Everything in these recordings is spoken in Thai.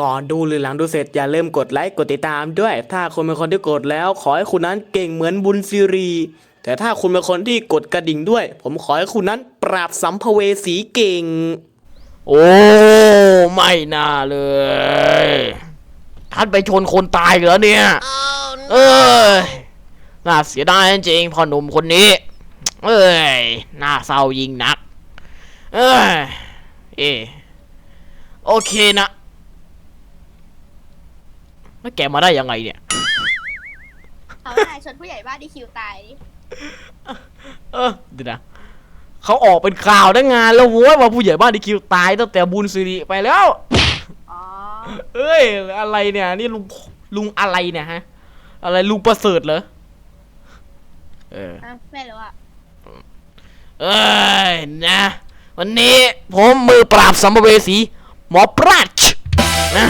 ก่อนดูหรือหลังดูเสร็จอย่าลืมกดไลค์กดติดตามด้วย ถ้าคุณเป็นคนที่กดแล้วขอให้คุณนั้นเก่งเหมือนบุญซีรี แต่ถ้าคุณเป็นคนที่กดกระดิ่งด้วย ผมขอให้คุณนั้นปราบสัมภเวสีเก่ง โอ้ไม่น่าเลยท่านไปชนคนตายเหรอเนี่ย เอ้ยน่าเสียดายจริงๆพ่อหนุ่มคนนี้ เอ้ยน่าเศร้ายิ่งนัก เอ้ยเอะโอเคนะ แล้วแกมาได้ยังไงเนี่ย เขานายชนผู้ใหญ่บ้านที่คิวตายดิเออเดี๋ยวนะเขาออกเป็นข่าวได้งานแล้วโว้ยว่าผู้ใหญ่บ้านที่คิวตายตั้งแต่บุญสิริไปแล้ว อ๋อเอ้ย อะไรเนี่ย นี่ลุงลุงอะไรเนี่ยฮะ อะไรลุงประเสริฐเหรอเออ อะไม่รู้อะเอ้ยนะ วันนี้ผมมือปราบสัมภเวสี หมอปราชนะ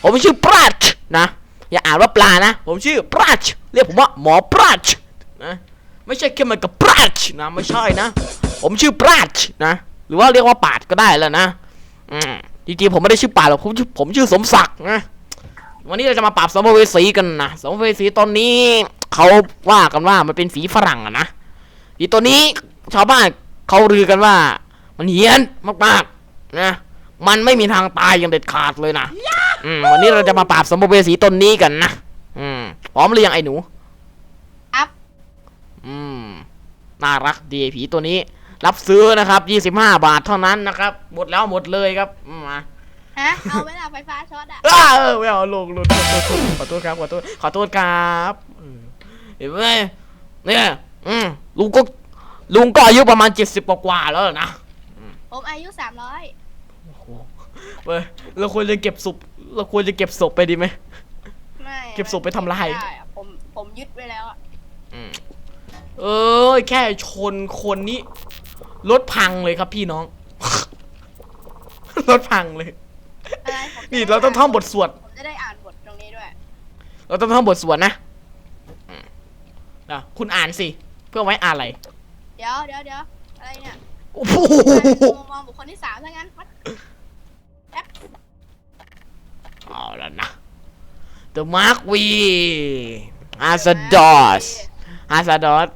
ผมชื่อปราช นะ อย่าอ่านว่าปลานะ ผมชื่อปราชเรียกผมว่าหมอปราชนะไม่ใช่แค่มันกับปราชนะไม่ใช่นะ ผมชื่อปราชนะหรือว่าเรียกว่าปาดก็ได้แล้วนะอืมจริงๆผมไม่ได้ชื่อปาดหรอกผมชื่อผมชื่อสมศักดิ์นะวันนี้เราจะมาปราบสัมภเวสีกันนะสัมภเวสีตอนนี้เขาว่ากันว่ามันเป็นฝีฝรั่งอะนะอีตัวนี้ชาวบ้านเขาลือกันว่า มันเฮี้ยนมากๆนะมันไม่มีทางตายอย่างเด็ดขาดเลยนะ อืมวันนี้เราจะมาปราบสัมภเวสีตนนี้กันนะอืมพร้อมหรือยังไอ้หนูอัพอืมน่ารักดีผีตัวนี้ รับซื้อนะครับ25บาทเท่านั้นนะครับ หมดแล้วหมดเลยครับอืมมาฮะ เอาเวลาไฟฟ้าช็อตอะ อ้าเออไม่เอาลงลงขอโทษขอโทษครับขอโทษขอโทษครับอืมเห็นไหมเนี่ยอืมลุงก็ลุงก็อายุประมาณ70กว่าๆแล้วนะผมอายุสามร้อยโอ้โห เว้ยเราควรจะเก็บศพเราควรจะเก็บศพไปดีไหม ไม่เก็บศพไปทำลาย ม่ด้อะผมผมยึดไว้แล้วอะเออแค่ชนคนนี้รถพังเลยครับพี่น้อง รถพังเลย อะไรผมจะนี่ได้เราต้องท่องบทสวด ผมจะได้อ่านบทตรงนี้ด้วย เราต้องท่องบทสวดนะอืมอะคุณอ่านสิ เพื่อไว้อะไรเดี๋ยวเดี๋ยวเดี๋ยวอะไรเนี่ยโอ้โหมุมมองบุคคลที่สามถ้างั้นวัดแอป เอาแล้วนะ The Mark V as a DOS as a DOS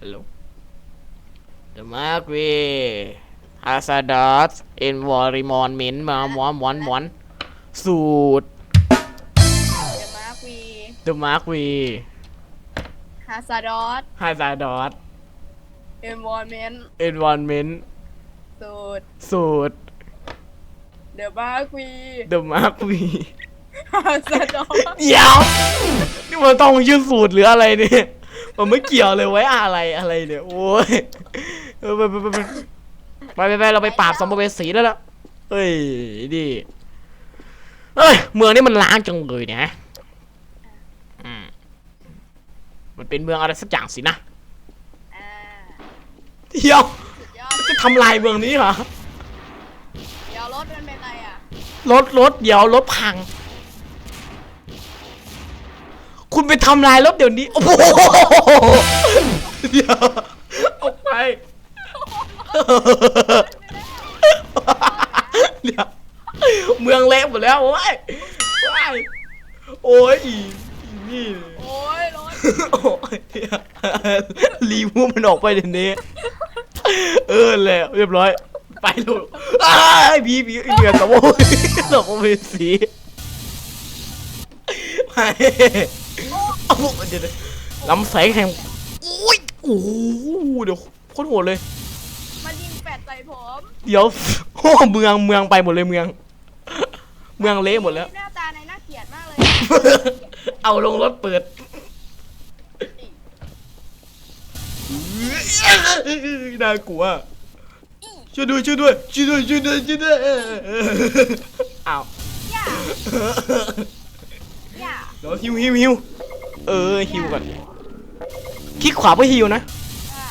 ฮัลโหล The Mark V as a DOS in w a r i m o n Min มาหมอนหมอนหมอนสูตรเดอะมาร์ควี The Mark V ฮาซาดอส as a DOS เอ็มวอร์ เมนต์ environment สูตร สูตรเดอะมาร์ควี The Mark V ฮาซาดอสเดี๋ยวนี่มันต้องชื่อสูตรหรืออะไรเนี่ย มันไม่เกี่ยวเลยไว้อะไรอะไรเนี่ยโอ้ยเออไปไปไปไปไปไปไปเราไปปราบสัมภเวสีแล้วล่ะเฮ้ยดิเอ้ยเมืองนี้มันล้างจังเลยเนี่ยฮะอืมมันเป็นเมืองอะไรสักอย่างสินะอ่า เดี๋ยวสุดยอดจะทำลายเมืองนี้เหรอ เดี๋ยวรถมันเป็นไรอะรถรถเดี๋ยวรถพัง คุณไปทำลายรถเดี๋ยวนี้ โอ้โหเดี๋ยวออกไป เดี๋ยวเมืองเละหมดแล้วโอ้ยว้ายโอ้ยอีอีนี่ โอ้ยรถ โอ้ยเดี๋ยวรีมูฟมันออกไปเดี๋ยวนี้ เออแล้วเรียบร้อย ไปลูกอ้ายผีผีเหงื่อตะโวยตะโวยสีไปเอาเดี๋ยวๆลำแสงแห่งโอ้ยโอ้โหเดี๋ยวโคตรโหดเลย มันยิงแฟดใส่ผมเดี๋ยวโอ้เมืองเมืองไปหมดเลยเมือง เมืองเละหมดแล้ว หน้าตาในน่าเกลียดมากเลย เอาลงรถเปิด น่ากลัวช่วยด้วยช่วยด้วยช่วยด้วยช่วยด้วยช่วยด้วยอ้าวย่าย่าเดี๋ยวฮิวฮิวฮิวเออฮิวก่อนคลิกขวาเพื่อฮิวนะอ่า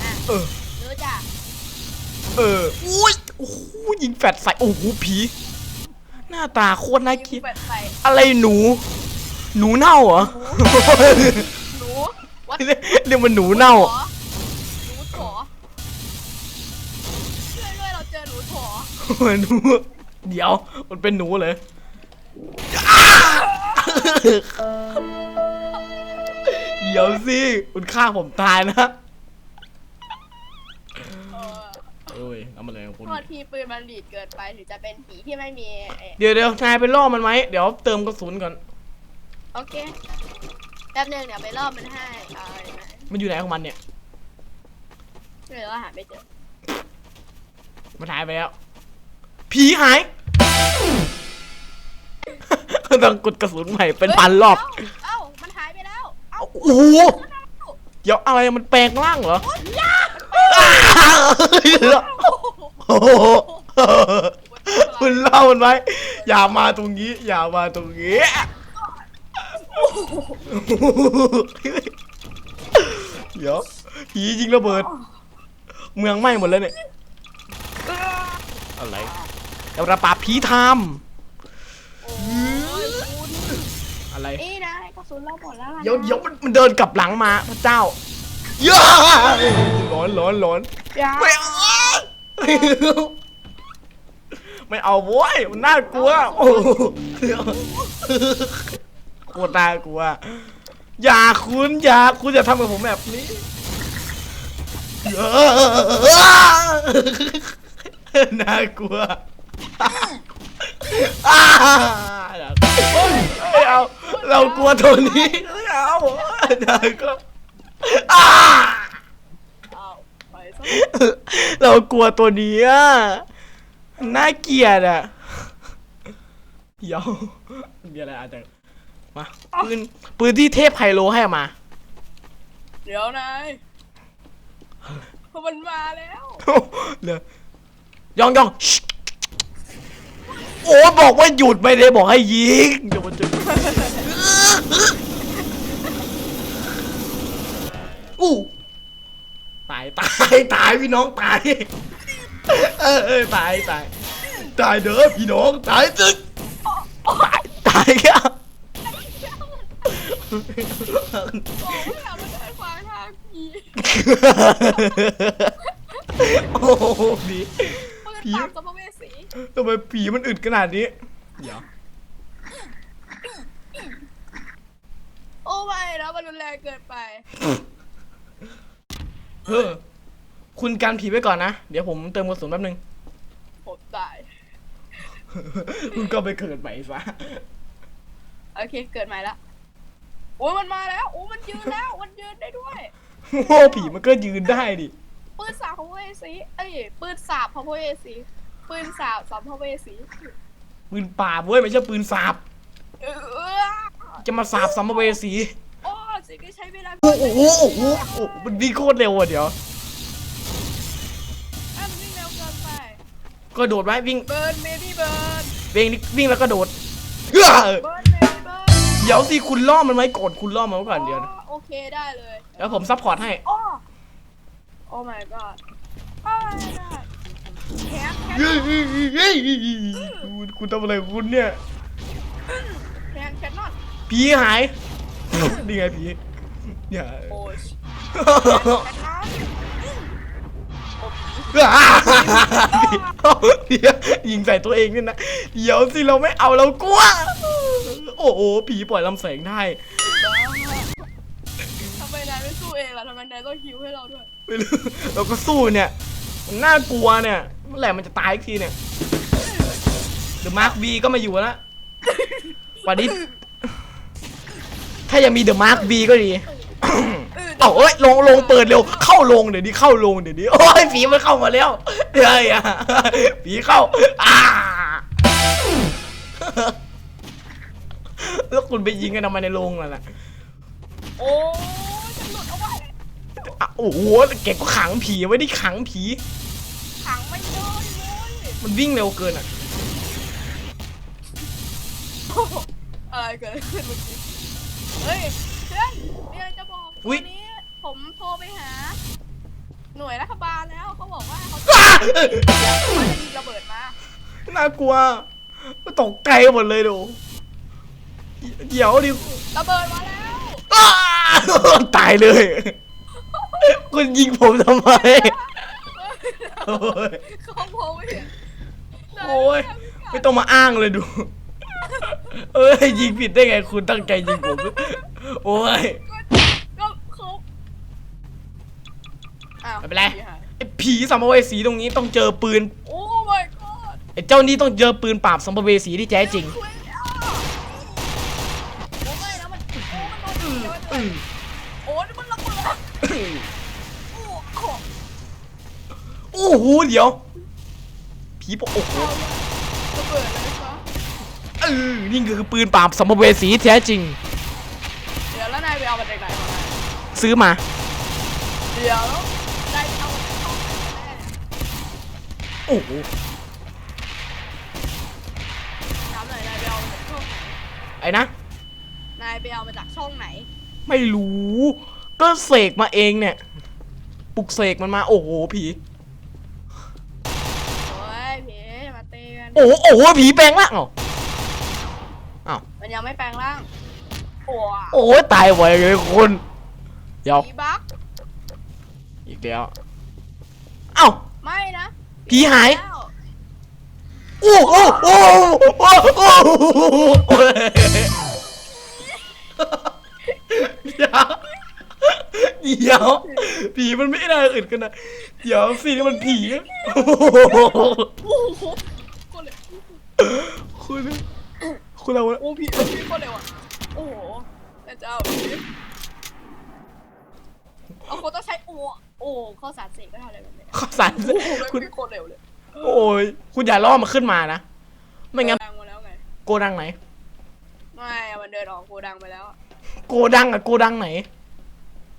อะเออรู้จ้ะเอออุ้ยโอ้โหยิงแฟดใส่โอ้โหผี หน้าตาโคตรน่ายิคิดงแฟดใส่อะไรหนู หนูเน่าเหรอหนูวัด เรียกมันหนูเน่าหนูขอหนูเดี๋ยวมันเป็นหนูเลยเดี๋ยวสิคุณฆ่าผมตายนะเออเอ้ยเอามาเลยคุณโทษทีปืนมันดีดเกินไปถึงจะเป็นผีที่ไม่มีเอ่อเดี๋ยวเดี๋ยวนายไปล่อมันไหมเดี๋ยวเติมกระสุนก่อน โอเคแป๊บนึงเดี๋ยวไปรอบมันให้เอาไหมมันอยู่ไหนของมันเนี่ยหรือว่าหาไม่เจอมันหายไปแล้ว ผีหาย ต้องกดกระสุนใหม่เป็นพันรอบ เอ้าเอ้ามันหายไปแล้ว เอ้าโอ้โห เดี๋ยวอะไรมันแปลงร่างเหรอโอ้โหคุณเล่ามันไว้ อย่ามาตรงนี้ อย่ามาตรงนี้ เดี๋ยวผียิงระเบิด เมืองไหม้หมดแล้วเนี่ย อะไรเดี๋ยวเราปราบผีทโอ้ยคุณำอะไรนี่นะกระสุนเราหมดแล้วล่ะเดี๋ยวเดี๋ยวมันมันเดินกลับหลังมาพระเจ้าย่าร้อนร้อนร้อนอย่าไม่เอาไม่เอาโว้ยมันน่ากลัวโอ้โห โคตรน่ากลัว อย่าคุณอย่าคุณอย่าทำกับผมแบบนี้น่ากลัวไม่เอาเรากลัวตัวนี้ไม่เอาน่ากลัวเอาไปซะเรากลัวตัวนี้อะน่าเกลียดอะเดี๋ยวมีอะไรอาจจะ มาปืนปืนที่เทพไฮโลให้มา เดี๋ยวนายมันมาแล้วเลยยองยองชิโอ้บอกว่าหยุดไม่ได้บอกให้ยิงเดี๋ยวมันจะอู้ตายตายตายพี่น้องตายเออเออตายตายตายเด้อพี่น้องตายจึกตายตายอะ โอ้ยอย่ามาเดินขวางทางผีโอ้โหผีปืนผีปราบสัมภเวสีทำไมผีมันอึดขนาดนี้ เดี๋ยวโอ้ไม่นะมันรุนแรงเกินไป เออคุณกันผีไว้ก่อนนะ เดี๋ยวผมเติมกระสุนแป๊บนึง ผมตาย คุณก็ไปเกิดใหม่ซะ โอเค เกิดใหม่ละ โอ้ยมันมาแล้วโอ้ยมันยืนแล้วมันยืนได้ด้วยโอ้ผีมันก็ยืนได้ดิ ปืนสาบพระเวสีเอ้ยปืนสาบพระเวสีปืนสาบสัมภเวสีปืนปราบเว้ยไม่ใช่ปืนสาบเออจะมาสาบสัมภเวสี โอ้สิก็ใช้เวลาโอ้โหโอ้โหโอ้โหโอ้โหมันวิ่งโคตรเร็วอะเดี๋ยว อะมันวิ่งเร็วเกินไปก็โดดไว้วิ่งเบิร์นเมบี้เบิร์นวิ่งวิ่งแล้วก็โดดเอ้อเบิร์นเมบี้เบิร์นเดี๋ยวสิคุณล่อมันไว้ก่อนคุณล่อมันไว้ก่อนเดี๋ยวโอเคได้เลยแล้วผมซัพพอร์ตให้ โอ้โอ้ my god โอ้ my god แคปแคปเฮ้ยเฮ้ยเฮ้ยคุณคุณทำอะไรของคุณเนี่ย แคปแคปนอตผีหาย นี่ไงผีเนี่ย โอ้ยแคปนอ เดี๋ยวยิงใส่ตัวเองนี่นะ เดี๋ยวสิเราไม่เอาเรากลัว โอ้โหผีปล่อยลำแสงได้ ทำไมนายไม่สู้เองล่ะทำไมนายต้องฮิวให้เราด้วย ไม่รู้เราก็สู้เนี่ยมันน่ากลัวเนี่ยเมื่อไหร่มันจะตายอีกทีเนี่ยเดอะมาร์คบีก็มาอยู่แล้ววันนี้ถ้ายังมีเดอะมาร์คบีก็ดี เอาเอ้ยลงลงเปิดเร็ว เข้าลงเดี๋ยวนี้เข้าลงเดี๋ยวนี้โอ้ยผีมันเข้ามาแล้วเฮ้ยอะผีเข้าอ่าแล้วคุณไปยิงกันทำไมในโรงล่ะโอ้ยจะหลุดเอาไว้อะโอ้โหเก่งก็ขังผีไว้ที่ขังผี ขังไม่ได้เลยมันวิ่งเร็วเกินอะอะไรเกิดขึ้นเมื่อกี้เฮ้ยเพื่อนมีอะไรจะบอกอุ๊ย วันนี้ ผมโทรไปหา หน่วยรัฐบาลแล้วเขาบอกว่าเขาอ้าเขาจะยิงระเบิดมาน่ากลัวตกใจหมดเลยดูเดี๋ยวดิระเบิดมาแล้วอ้าตายเลย คุณยิงผมทำไมโอ้ยเขาโมไม่เห็นโอ้ยไม่ต้องมาอ้างเลยดู เอ้ยยิงผิดได้ไงคุณตั้งใจยิงผม โอ้ย ก็เขา อ้าวไม่เป็นไรผีหายไอ้ผีสัมภเวสีตรงนี้ต้องเจอปืน โอ้ my god ไอ้เจ้านี่ต้องเจอปืนปราบสัมภเวสีที่แท้จริง คุยอะโอ้ไม่นะมันโอ้มันโดนเดี๋ยวมันโดนโอ้นี่มันระเบิดโอ้โหโอ้โหเดี๋ยว ผีบอกโอ้โหระเบิดเลยปะเออนี่คือปืนปราบสัมภเวสีที่แท้จริง เดี๋ยวแล้วนายไปเอามาจากไหนมาซื้อมา เดี๋ยวแล้วนายไปเอามาจากช่องไหนแน่ โอ้โหถามหน่อยนายไปเอามาจากช่องไหนไอ้นะ นายไปเอามาจากช่องไหน ไม่รู้ ก็เสกมาเองเนี่ย ปลุกเสกมันมา โอ้โห ผี โอ้ยพี่มาเตือนโอ้โหโอ้โหผีแปลงร่างเหรออ้าวมันยังไม่แปลงร่างโอ้โอ้ยตายไวเลยคุณ เดี๋ยว ผีบักอีกแล้ว เอ้า ไม่นะ ผีหาย แล้วโอ้โหโอ้โหโอ้โหโอ้โหเดี๋ยวเดี๋ยวผีมันไม่น่าอึดกันนะเดี๋ยวสิมันผีโอ้โหโอ้โหคนเลยคุณคุณเอาโอ้ผีผีคนเลยว่ะโอ้โหแม่เจ้าผีเอาคนต้องใช้โอ้ โอ้ข้อสารเสกก็ทำอะไรแบบนี้ข้าวสารโอ้โหคุณไม่โคนเร็วเลยโอ้ยคุณอย่าล่อมาขึ้นมานะไม่งั้นโกดังมาแล้วไงโกดังไหน ไม่อะมันเดินออกโกดังไปแล้วอะโกดังอะโกดังไหน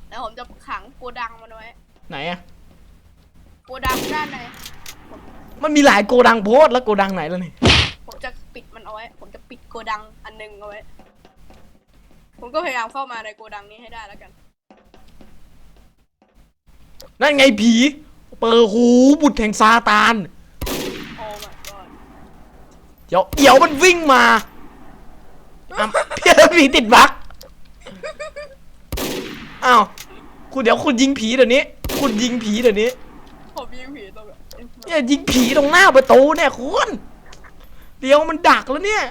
แล้วผมจะขังโกดังมันไว้ไหนอะโกดังด้านในมันมีหลายโกดังโพสต์แล้วโกดังไหนแล้วนี่ผมจะปิดมันเอาไว้ ผมจะปิดโกดังอันหนึงเอาไว้ ผมก็พยายามเข้ามาในโกดังนี้ให้ได้แล้วกัน นั่นไงผี เปิดหูบุตรแห่งซาตานโอ้ my god เดี๋ยวเดี๋ยวมันวิ่งมาอ้าวพี่ผีติดบั๊กอ้าวคุณเดี๋ยวคุณยิงผีเดี๋ยวนี้ คุณยิงผีเดี๋ยวนี้ผมยิงผีตรงแบบเนี่ยยิงผีตรงหน้าประตูเนี่ยคุณเดี๋ยวมันดักแล้วเนี่ย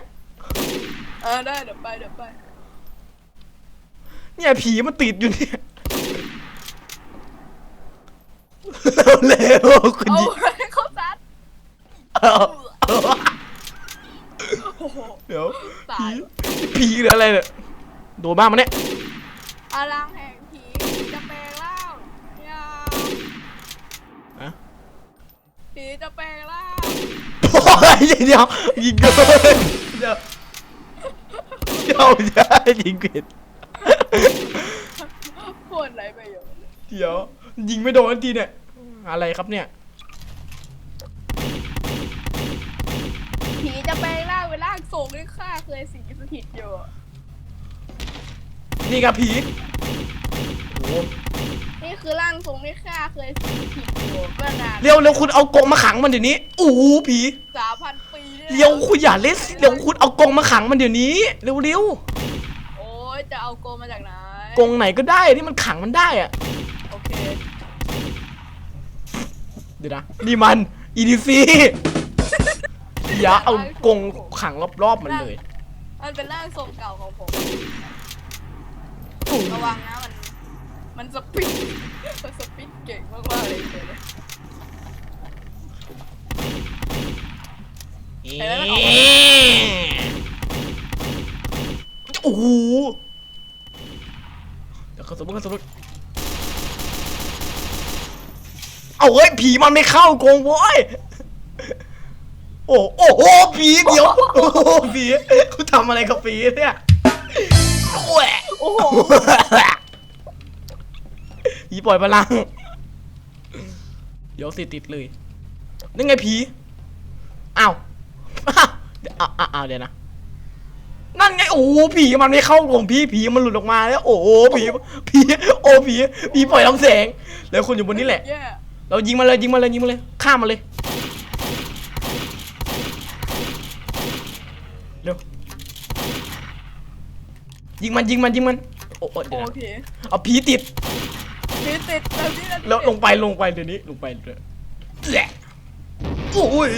เออได้เดี๋ยวไปเดี๋ยวไป เนี่ยผีมันติดอยู่เนี่ย เร็วๆคุณเอายิงไว้เข้าซัดเอาเอาโอ้โห เดี๋ยวตาผีย ผีหรืออะไรเนี่ยโดนบ้านมาเนี่ยอลังแห่งผีจะแปลงร่างอยาอะผีจะแปลงร่างโอ้ยเดี๋ยวยิงเกินเดี๋ยวเดี๋ยวอย่ายิงเกินโคตรไรประโยชน์เลยเดี๋ยวยิงไม่โดนทันทีเนี่ย อะไรครับเนี่ย ผีจะแปลงร่างเป็นร่างทรงที่ข้าเคยสิงสถิตอยู่นี่ครับผีโอ้นี่คือร่างทรงที่ข้าเคยสิงสถิตอยู่เมื่อนานเร็วเร็วคุณเอากรงมาขังมันเดี๋ยวนี้โอ้โหผีสามพันปีที่แล้เร็วคุณอย่าเล่นเร็วคุณเอากรงมาขังมันเดี๋ยวนี้เร็วเร็วโอ้ยจะเอาโกมาจากไหนกรงไหนก็ได้ที่มันขังมันได้อะ โอเค เดี๋ยวนะนี่มัน EDC อย่าเอากรงขังรอบๆมันเลยมันเป็นร่างทรงเก่าของผม ระวังนะมัน มันสปิดมันสปิดเก่งมากๆเลยเดี๋ยวนะเห็นไหมมันออกมาโอ้โหเดี๋ยวเขาสมมติเขาสมมติ เอาเฮ้ยผีมันไม่เข้ากรงโว้ยโอ้โอ้โหผีเดี๋ยวโอ้โหผีคุณทำอะไรกับผีเนี่ยโอ้ยโอ้โหผีปล่อยพลังเดี๋ยวสิติดเลยนี่ไงผีอ้าวอ้าวเดี๋ยวอ้าวเดี๋ยวนะนั่นไงโอ้โหผีมันไม่เข้ากรงพี่ผีมันหลุดออกมาแล้ว โอ้โหผีผีโอ้ผีผีปล่อยลำแสงแล้วคุณอยู่บนนี้แหละ เรายิงมันเลยยิงมันเลยยิงมันเลยฆ่ามันเลยเร็วยิงมันยิงมันยิงมันโอ้โอ้เดี๋ยวโอนะเคเอาผีติดผีติดแบบนี้นะแล้วลงไปลงไปเดี๋ยวนี้ลงไปเดี๋ยวแหละโอ้ย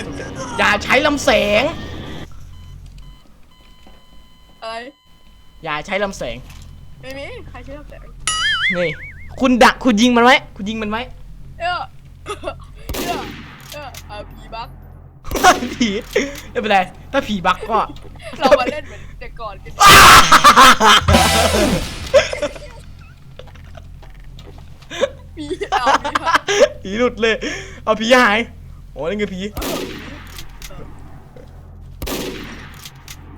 อย่าใช้ลำแสง อะไรอย่าใช้ลำแสงไม่มีใครใช้ลำแสงนี่คุณดักคุณยิงมันไว้คุณยิงมันไว้เออ เออเออเอาผีบักผีไม่เป็นไรถ้าผีบักก็ เรามาเล่นเหมือนแต่ก่อนกันผีเอาผีบักผีหลุดเลย เอาผีหายโอ้นี่ไงผี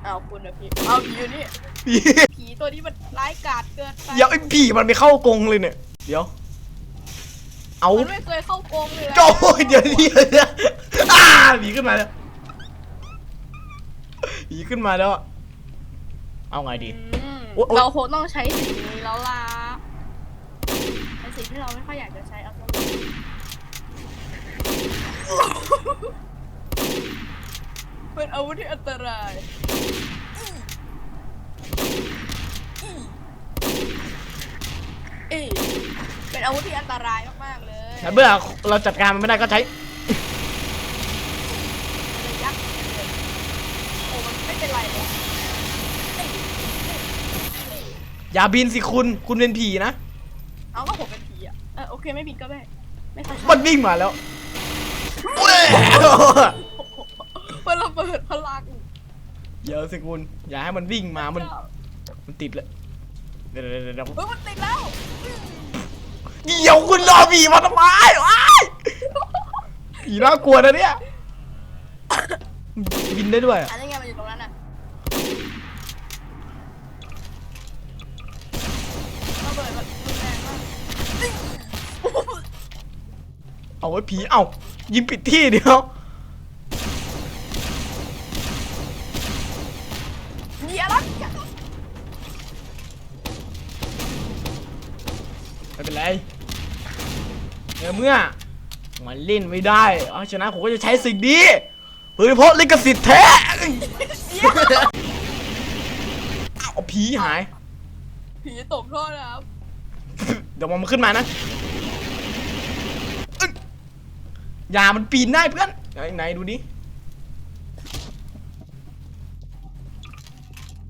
เอาคุณนะพี่เอาผีอยู่นี่ผีผีตัวนี้มันร้ายกาจเกินไปเดี๋ยวไอ้ผีมันไปเข้ากรงเลยเนี่ย เดี๋ยว เอามันไม่เคยเข้ากรงเลยนะโอ้ยเดี๋ยวเดี๋ยวเดี๋ยวอ้าผีขึ้นมาแล้วผีขึ้นมาแล้ว เอาไงดี อืมโอ๊ยโอ๊ย เราคงต้องใช้สิ่งนี้แล้วล่ะเป็นสิ่งที่เราไม่ค่อยอยากจะใช้เอาซะเลยเป็นอาวุธที่อันตราย เอ้ยเป็นอาวุธที่อันตรายมากๆเลย แต่เมื่อเราจัดการมันไม่ได้ก็ใช้เลยยักษ์เลยโอ้มันไม่เป็นไรเลยอย่าบินสิคุณ คุณเป็นผีนะ เอาก็ผมเป็นผีอะเออโอเคไม่บินก็ได้ ไม่ค่อยชอบมันวิ่งมาแล้วมันระเบิดพลังเดี๋ยวสิคุณ อย่าให้มันวิ่งมา มัน มันติดเลยเดี๋ยวเดี๋ยวเดี๋ยวเดี๋ยวเฮ้ยมันติดแล้ว เดี๋ยวคุณรอผีมาทำไมว้ายผีน่ากลัวนะเนี่ย บินได้ด้วยอะอันนี้ไงมันอยู่ตรงนั้นน่ะระเบิดมันรุนแรงมากเอาไว้ผี เอ้ายิงปิดที่เดียว มันเล่นไม่ได้เอาชนะผมก็จะใช้สิ่งนี้โดยเฉพาะลิขสิทธิ์แท้เอาผีหาย ผีตกท่อนะครับ เดี๋ยวมันขึ้นมานะอึ๊กอย่ามันปีนได้เพื่อนไหนไหนดูดิ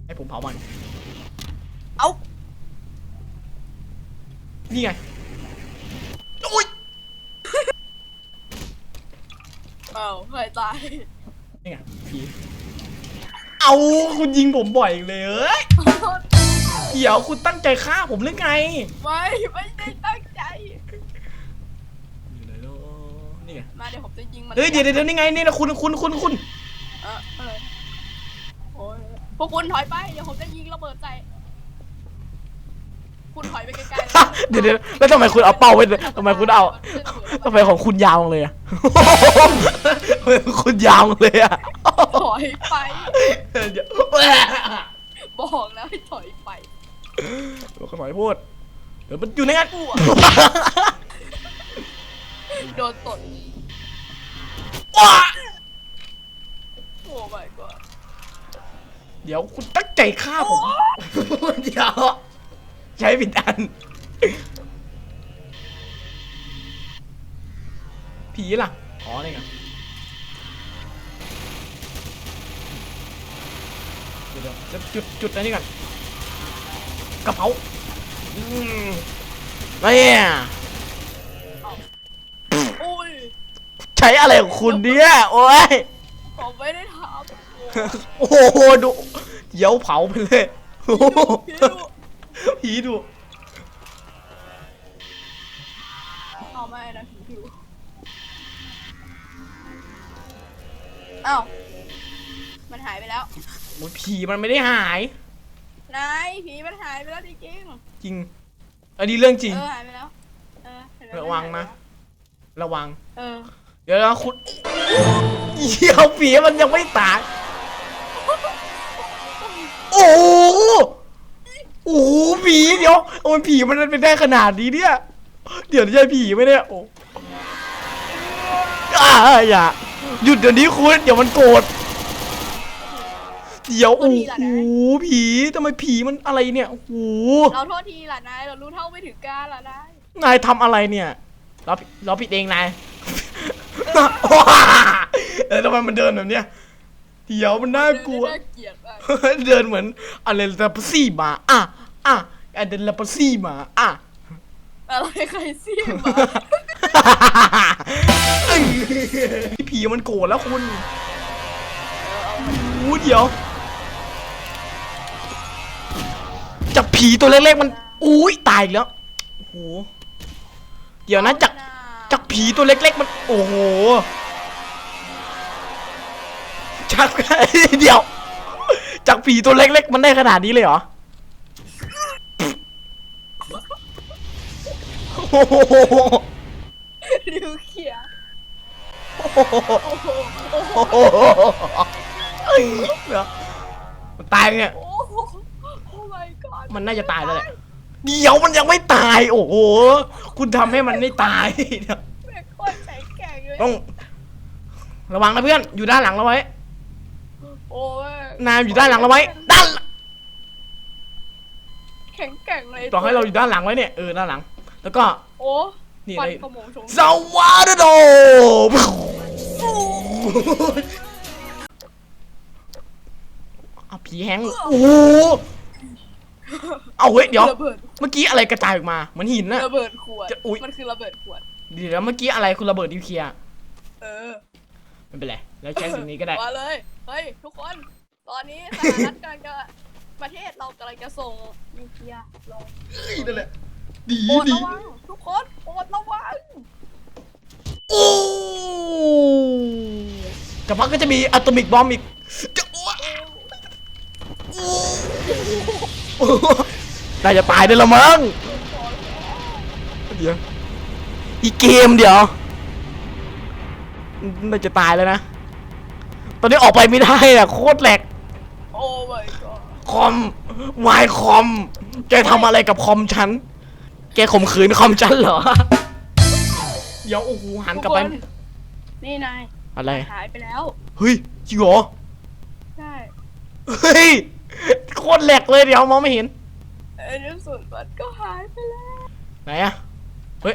ให้ผมเผามัน เอานี่ไงอุ้ย เอาเคยตายนี่ไงผีเอาคุณยิงผมบ่อยเลยเอ้ยเดี๋ยวคุณตั้งใจฆ่าผมหรือไงไม่ไม่ได้ตั้งใจนี่ไงมาเดี๋ยวผมจะยิงมันเฮ้ยเดี๋ยวเดี๋ยวนี่ไงนี่นะคุณคุณคุณคุณเออเออโอ้ยพวกคุณถอยไปเดี๋ยวผมจะยิงระเบิดใส่ คุณถอยไปไกลๆเลยเดี๋ยวเดี๋ยวแล้วทำไมคุณเอาเป้าไว้ทำไมคุณเอาทำไมของคุณยาวจังเลยอะทำไมคุณยาวจังเลยอะถอยไปเดี๋ยวบอกแล้วให้ถอยไปเราก็หน่อยพูด เดี๋ยวมันอยู่ในนั้นอ้วกโดนตดว้าโอ้ my god เดี๋ยวคุณตั้งใจฆ่าผม เดี๋ยว ใช้ผิดอัน ผีล่ะ อ๋อนี่ไงเดี๋ยวเดี๋ยวจะจุดจุดอันนี้ก่อนกระเพราอืมนี่โอ้ยใช้อะไรของคุณเนี่ย โอ้ย ผมไม่ได้ทโอ้โหดูเดี๋ยวเผาไปเลยโอ้โหำพี่ดู ผีดูเอาไม่นะพี่ดูเอ้ามันหายไปแล้วโอ้ยผีมันไม่ได้หาย นายผีมันหายไปแล้วจริงจริง อันนี้เรื่องจริงๆเออหายไปแล้ว เออเห็นไหมระวังนะ ระวัง เออ เดี๋ยวนะคุณเดี๋ยวผีมันยังไม่ตาย โอ้โหผีเดี๋ยวโอ้ยผีมันเป็นได้ขนาดนี้เนี่ย เดี๋ยวจะใช่ผีไหมเนี่ยโอ้อ่าอย่าหยุดเดี๋ยวนี้คุณเดี๋ยวมันโกรธเดี๋ยวโอ้โหผีทำไมผีมันอะไรเนี่ยโอ้โหเราโทษทีล่ะนายเรารู้เท่าไม่ถึงการล่ะนายนายทำอะไรเนี่ยเราผิดเราผิดเองนายทำไมมันเดินแบบเนี้ย เดี๋ยวมันน่ากลัว น่าเกลียดมากเดินเหมือนอะไรลาปซี่มาอะอะไอเดนลาปซี่มาอะอะไรใครซี่มาเอ้ยผีมันโกรธแล้วคุณโอ้เดี๋ยวจากผีตัวเล็กๆมันอุ้ยตายอีกแล้วโอ้โหเดี๋ยวนะจากจากผีตัวเล็กๆมัน โอ้โห จาก เดี๋ยว จากผีตัวเล็กๆ มันได้ขนาดนี้เลยเหรอ โอ้โหนิวเคลียร์โอ้โหโอ้โหโอ้โหเดี๋ยวมันตายไงโอ้โหโอ้ my god มันน่าจะตายแล้วแหละ เดี๋ยวมันยังไม่ตาย โอ้โห คุณทำให้มันไม่ตายเดี๋ยวแม่งโคตรแข็งแกร่งเลย ต้อง ระวังนะเพื่อน อยู่ด้านหลังเราไว้ โอ้ยนายอยู่ด้านหลังเราไว้ ด้านหลังแข็งแกร่งเลยต่อให้เราอยู่ด้านหลังไว้เนี่ย เออ ด้านหลัง แล้วก็ โอ้นี่ฟันเลยขโมงชงสวัสดีโดเอาผีแฮงค์โอ้โหเอาเว้ยเดี๋ยว ระเบิดเมื่อกี้อะไรกระจายออกมาเหมือนหินน่ะระเบิดขวด จะอุ๊ย มันคือระเบิดขวด เดี๋ยวเมื่อกี้อะไรคุณระเบิดนิวเคลียร์ เออ ไม่เป็นไร แล้วใช้สิ่งนี้ก็ได้ มาเลย เฮ้ย ทุกคน ตอนนี้สหรัฐกำลังจะประเทศเรากำลังจะส่งนิวเคลียร์ลงนั่นแหละดีโปรดดีระวังทุกคนโปรดระวังโอ้แต่พักก็จะมีอะตอมิกบอมอีกจะอ้วกน่าจะตายได้และมั้งเดี๋ยวอีกเกมเดี๋ยวน่าจะตายแล้วนะ ตอนนี้ออกไปไม่ได้อะโคตรแหลก โอ้ my god คอมวายคอม แกทำอะไรกับคอมฉัน แกข่มขืนคอมฉันเหรอ เดี๋ยวโอ้โหหันกลับไป ทุคนนี่นายอะไร หายไปแล้ว เฮ้ยจริงเหรอ ใช่เฮ้ย โคตรแหลกเลยเดี๋ยวมองไม่เห็น เอเดนส่วนมันก็หายไปแล้ว ไหนอะเฮ้ย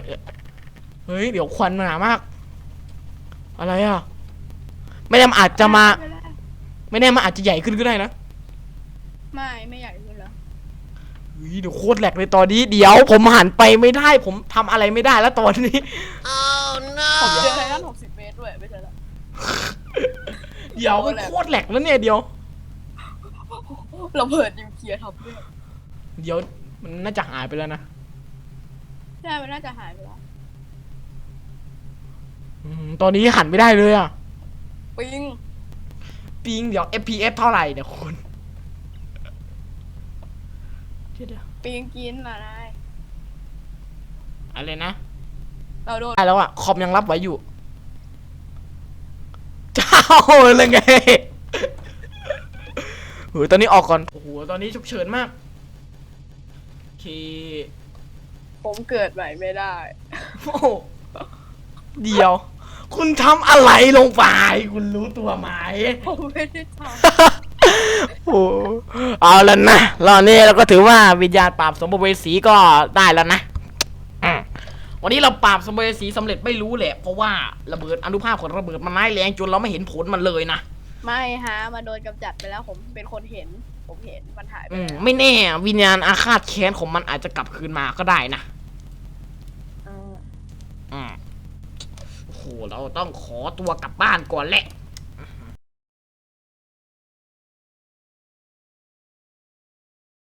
เฮ้ย เดี๋ยวควันมันหนามาก อะไรอะ ไม่แน่มันอาจจะมาหยไปแล้วไม่แน่มันอาจจะใหญ่ขึ้นก็ได้นะไม่ไม่ใหญ่ขึ้นแล้วเฮ้ยเดี๋ยวโคตรแหลกเลยตอนนี้เดี๋ยวผมหันไปไม่ได้ ผมทำอะไรไม่ได้แล้วตอนนี้ ผมเจอไททัน60เมตรด้วยไม่ใช่ละเดี๋ยวมันโคตรแหลกแล้วเนี่ยเดี๋ยวระเบิดนิวเคลียร์ทำด้วยเดี๋ยวมันน่าจะหายไปแล้วนะใช่มันน่าจะหายไปแล้วอืมตอนนี้หันไม่ได้เลยอะ ปิงปิงเดี๋ยว FPS เท่าไหร่เนี่ยคุณเดี๋ยวเดี๋ยวปิงกินล่ะนายอะไรนะเราโดนได้แล้วอะคอมยังรับไว้อยู่เจ้าเลยไงโหตอนนี้ออกก่อนโอ้โหตอนนี้ฉุกเฉินมากโอเคผมเกิดใหม่ไม่ได้ โอ้โหเดี๋ยว คุณทำอะไรลงไป คุณรู้ตัวไหม ผมไม่ได้ทโอ้เอาแล้วนะรอบนี้เราก็ถือว่าวิญญาณปราบสมภเวสีก็ได้แล้วนะอืมวันนี้เราปราบสมภเวสีสำเร็จไม่รู้แหละ เพราะว่าระเบิดอนุภาพของระเบิดมันร้ายแรงจนเราไม่เห็นผลมันเลยนะำไม่ฮะมาโดนกำจัดไปแล้วผมเป็นคนเห็น ผมเห็นมันหายไปอืมแล้วไม่แน่วิญญาณอาฆาตแค้นของมันอาจจะกลับคืนมาก็ได้นะ เอออืม โอ้โหเราต้องขอตัวกลับบ้านก่อนแหละ